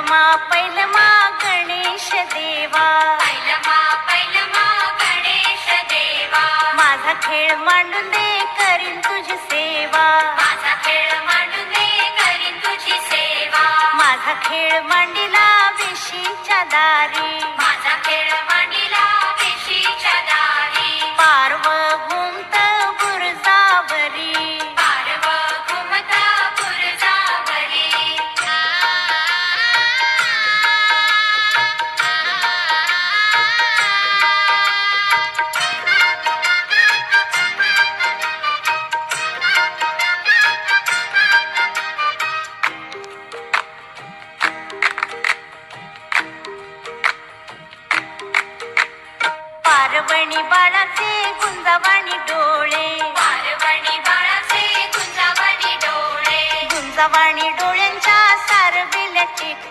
पैलमा पैलमा गणेश देवा. पैलमा पैलमा गणेश देवा. माझा खेळ मांडून दे करीन तुझी सेवा. माझा खेळ मांडून दे करीन तुझी सेवा. माझा खेळ मांडिला वेशीच्या दारी. माझा खेळ पारवणी बाळाचे गुंजावाणी डोळे पारवणी बाळाचे गुंजावाणी डोळे गुंजावाणी डोळ्यांच्या सारविल्या चिट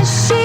I should.